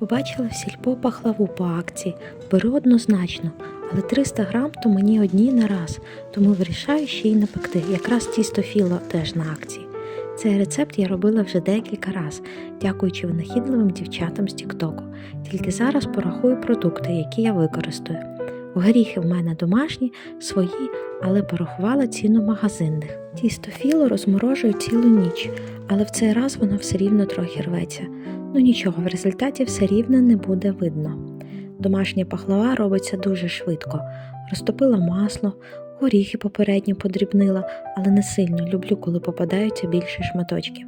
Побачила в сільпо пахлаву по акції. Беру однозначно, але 300 грам то мені одні на раз, тому вирішаю ще й напекти. Якраз тісто філо теж на акції. Цей рецепт я робила вже декілька разів, дякуючи винахідливим дівчатам з Тіктоку. Тільки зараз порахую продукти, які я використаю. Горіхи в мене домашні, свої, але порахувала ціну магазинних. Тісто філо розморожую цілу ніч, але в цей раз воно все рівно трохи рветься. Ну нічого, в результаті все рівно не буде видно. Домашня пахлава робиться дуже швидко. Розтопила масло, горіхи попередньо подрібнила, але не сильно люблю, коли попадаються більші шматочки.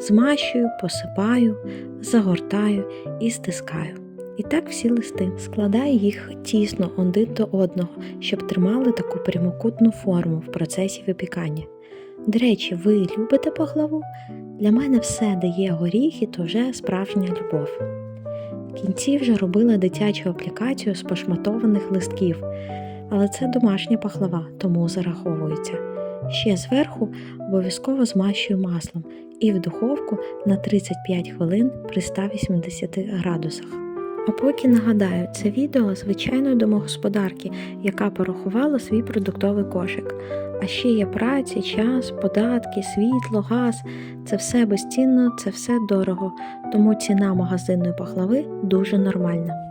Змащую, посипаю, загортаю і стискаю. І так всі листи. Складаю їх тісно один до одного, щоб тримали таку прямокутну форму в процесі випікання. До речі, ви любите пахлаву? Для мене все, де є горіхи, то вже справжня любов. В кінці вже робила дитячу аплікацію з пошматованих листків, але це домашня пахлава, тому зараховується. Ще зверху обов'язково змащую маслом і в духовку на 35 хвилин при 180 градусах. А поки нагадаю, це відео звичайної домогосподарки, яка порахувала свій продуктовий кошик. А ще є праці, час, податки, світло, газ. Це все безцінно, це все дорого, тому ціна магазинної пахлави дуже нормальна.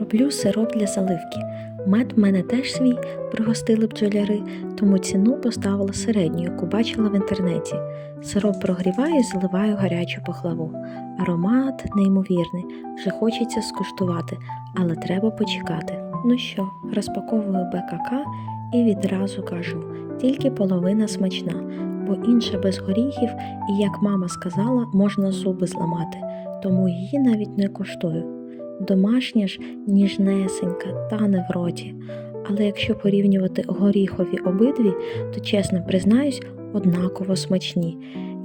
Роблю сироп для заливки. Мед в мене теж свій, пригостили бджоляри, тому ціну поставила середню, яку бачила в інтернеті. Сироп прогріваю і заливаю гарячу пахлаву. Аромат неймовірний, вже хочеться скуштувати, але треба почекати. Ну що, розпаковую БКК і відразу кажу: тільки половина смачна, бо інша без горіхів, і як мама сказала, можна зуби зламати, тому її навіть не коштую. Домашня ж ніжнесенька, тане в роті. Але якщо порівнювати горіхові обидві, то чесно признаюсь, однаково смачні.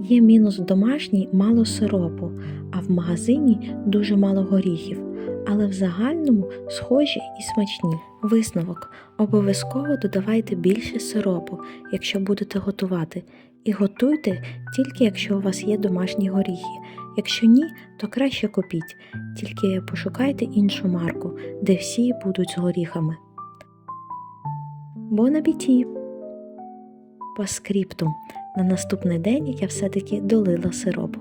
Є мінус в домашній мало сиропу, а в магазині дуже мало горіхів, але в загальному схожі і смачні. Висновок: обов'язково додавайте більше сиропу, якщо будете готувати, і готуйте тільки якщо у вас є домашні горіхи. Якщо ні, то краще купіть, тільки пошукайте іншу марку, де всі будуть з горіхами. Бон апеті! По скрипту. На наступний день я все-таки долила сиропу.